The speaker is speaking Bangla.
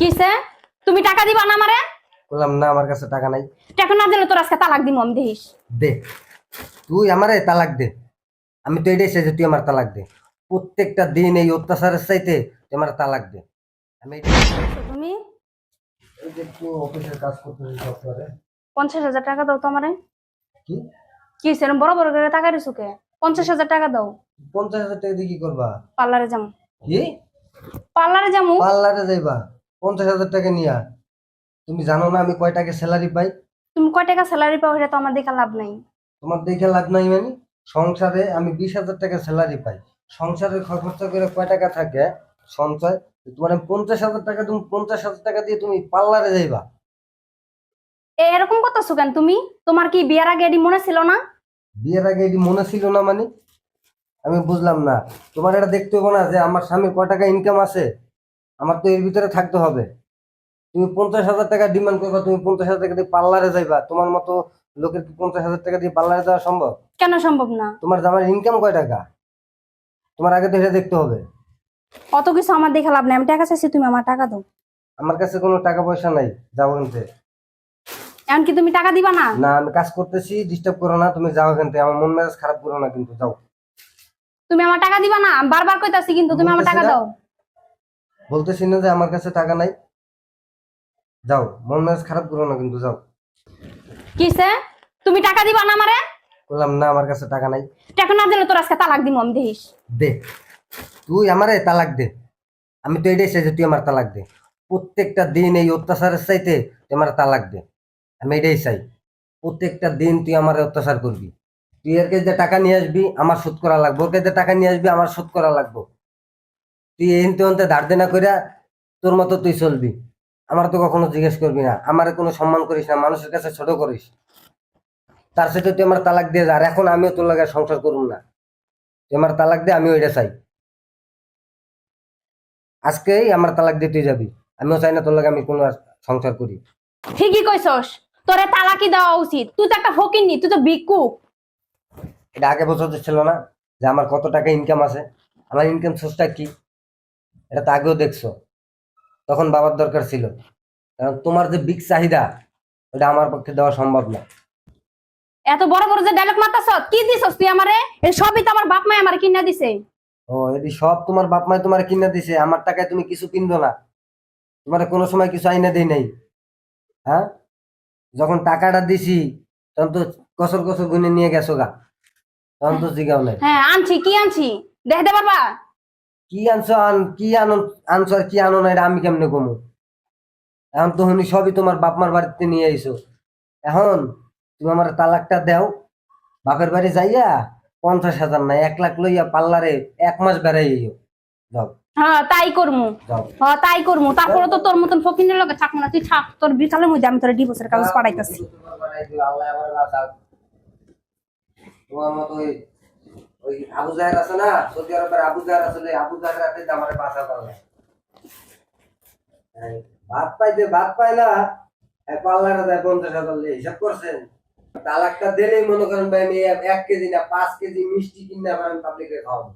কিসে? তুমি টাকা দিবা না আমারে? বললাম না আমার কাছে টাকা নাই। টাকা না দিলে তোর আজকে তালাক দিমু আমি দেখিস। দে। তুই আমারে তালাক দে। আমি তো এটাই চাই যে তুই আমার তালাক দে। প্রত্যেকটা দিন এই অত্যাচারের চাইতে তুই আমার তালাক দে। আমি তুমি? এই যে একটু অফিসের কাজ করতেছি সফটওয়্যারে পঞ্চাশ হাজার টাকা দাও তো আমারে। কি? কি সেরকম বড় বড় করে টাকা দিছো কে? পঞ্চাশ হাজার টাকা দাও। পঞ্চাশ হাজার টাকা দিয়ে কি করবা? পার্লারে যাম। কি? পার্লারে যামু। পার্লারে যাইবা? পঞ্চাশ হাজার টাকা নিয়া। তুমি জানো না আমি কয় টাকা স্যালারি পাই? তুমি কয় টাকা স্যালারি পাও সেটা তো আমার দেখা লাভ নাই। তোমার দেখে লাভ নাই মানে সংসারে আমি বিশ হাজার টাকা স্যালারি পাই। সংসারের খ- খরচা করে কয় টাকা থাকে? সঞ্চয়। তোমার আমি পঞ্চাশ হাজার টাকা তুমি পঞ্চাশ হাজার টাকা দিয়ে তুমি পার্লারে যাইবা। এরকম করতেছো কেন তুমি? তোমার কি বিয়ার আগে এডি মনে ছিল না? বিয়ের আগে এটি মনে ছিল না মানে? আমি বুঝলাম না। তোমার এটা দেখতে হবে না যে আমার স্বামীর কয় টাকা ইনকাম আছে? আমার তো এর ভিতরে থাকতে হবে। তুমি পঞ্চাশ হাজার টাকা ডিমান্ড করবা তুমি পঞ্চাশ হাজার টাকা দিয়ে পার্লারে যাইবা। তোমার মতো লোকের কি পঞ্চাশ হাজার টাকা দিয়ে পার্লারে যাওয়া সম্ভব? কেন সম্ভব না? তোমার জামার ইনকাম কয় টাকা? তোমার আগে তো এটা দেখতে হবে। অত কিছু আমার দেখা লাভ নাই। আমি টাকা চাইছি তুমি আমার টাকা দাও। আমার কাছে কোনো টাকা পয়সা নাই যাও এখান থেকে। এমন কি তুমি টাকা দিবা না? না আমি কাজ করতেছি ডিস্টার্ব করো না তুমি যাও এখান থেকে। আমার মন মেজাজ খারাপ করো না কিন্তু যাও। তুমি আমার টাকা দিবা না? বারবার কইতাছি কিন্তু তুমি আমার টাকা দাও। বলতেছি না যে আমার কাছে টাকা নাই। যাও মন মেজাজ খারাপ করো না কিন্তু যাও। কিসে তুমি টাকা দিবা না আমারে? বললাম না আমার কাছে টাকা নাই। টাকা না দিলে তোর আজকে তালাক দিমু আমি দেখিস। দে। তুই আমারে তালাক দে। আমি তো এটাই চাই যে তুই আমার তালাক দে। প্রত্যেকটা দিন এই অত্যাচারের চাইতে তুই আমার তালাক দে। আমি এটাই চাই। প্রত্যেকটা দিন তুই আমার অত্যাচার করবি। তুই এর কাছে যে টাকা নিয়ে আসবি আমার শোধ করা লাগবে। ওর কাছে টাকা নিয়ে আসবি আমার শোধ করা লাগবে। তুই এই অন্তে ধার দেনা কইরা তোর মতো তুই চলবি। আমার তো কখনো জিজ্ঞেস করবি না। আমার কোনো সম্মান করিস না মানুষের কাছে ছোট করিস। তার সাথে তুই আমার তালাক দিয়ে যা আর এখন আমিও তোর লাগে সংসার করুম না। তুই আমার তালাক দে আমিও এটা চাই। আজকেই আমার তালাক দিয়ে তুই যাবি। আমিও চাই না তোর লাগে আমি কোনো আর সংসার করি। ঠিকই কইছস তোরে তালাকি দেওয়া উচিত। তুই তো একটা ফকির নি তুই তো ভিক্ষুক। এটা আগে বছর ছিল না যে আমার কত টাকা ইনকাম আছে। আমার ইনকাম সোর্সটা কি? এটা তো আগেও দেখছ। তখন বাবার দরকার ছিল। কারণ তোমার যে বিগ চাহিদা ওটা আমার পক্ষে দেওয়া সম্ভব না। এত বড় বড় যে ডায়লগ মারতাছ কি দিছস তুই আমারে? এই সবই তো আমার বাপ মাই আমার কিনা দিছে। ও এদি সব তোমার বাপ মাই তোমার কিনে দিছে আমার টাকায় তুমি কিছু কিনবো না। তোমার কোনো সময় কিছু আইনা দেই নাই। হ্যাঁ? যখন টাকাটা দিছি তখন তো কসর কসর গুনে নিয়ে গেছো গা। তখন তো জিগাও নাই। হ্যাঁ আনছি কি আনছি? দেখতে পারবা? কি আনছো আন কি আনো আনছো আর কি আনো না এটা আমি কেমনে কমু? এখন তো শুনি সবই তোমার বাপ মার বাড়িতে নিয়ে আইছো। এখন তুমি আমার তালাকটা দাও বাপের বাড়ি যাইয়া পঞ্চাশ হাজার না এক লাখ লইয়া পাল্লারে এক মাস বেড়াইও যাও। হ্যাঁ তাই করমু। হ্যাঁ তাই করমু। তারপরে তো তোর মতন ফকিনের লগে থাকব না। তুই থাক তোর বিকালের মধ্যে আমি তোর ডিভোর্সের কাগজ পাঠাইতাছি। বাঁচাক। তোমার মতো ওই আবু জাহের আছে না? সৌদি আরবের আবু জাহের আসলে আবু জাহের হাতে আমার বাঁচা পারলে ভাত পাইতে ভাত পাই না, এক পাল্লাটা দেয় পঞ্চাশ হাজার হিসাব করছেন? তালাকটা দিলেই মনে করেন ভাই আমি এক- কেজি না, পাঁচ কেজি মিষ্টি কিনে পারেন পাবলিকে খাওয়াবো।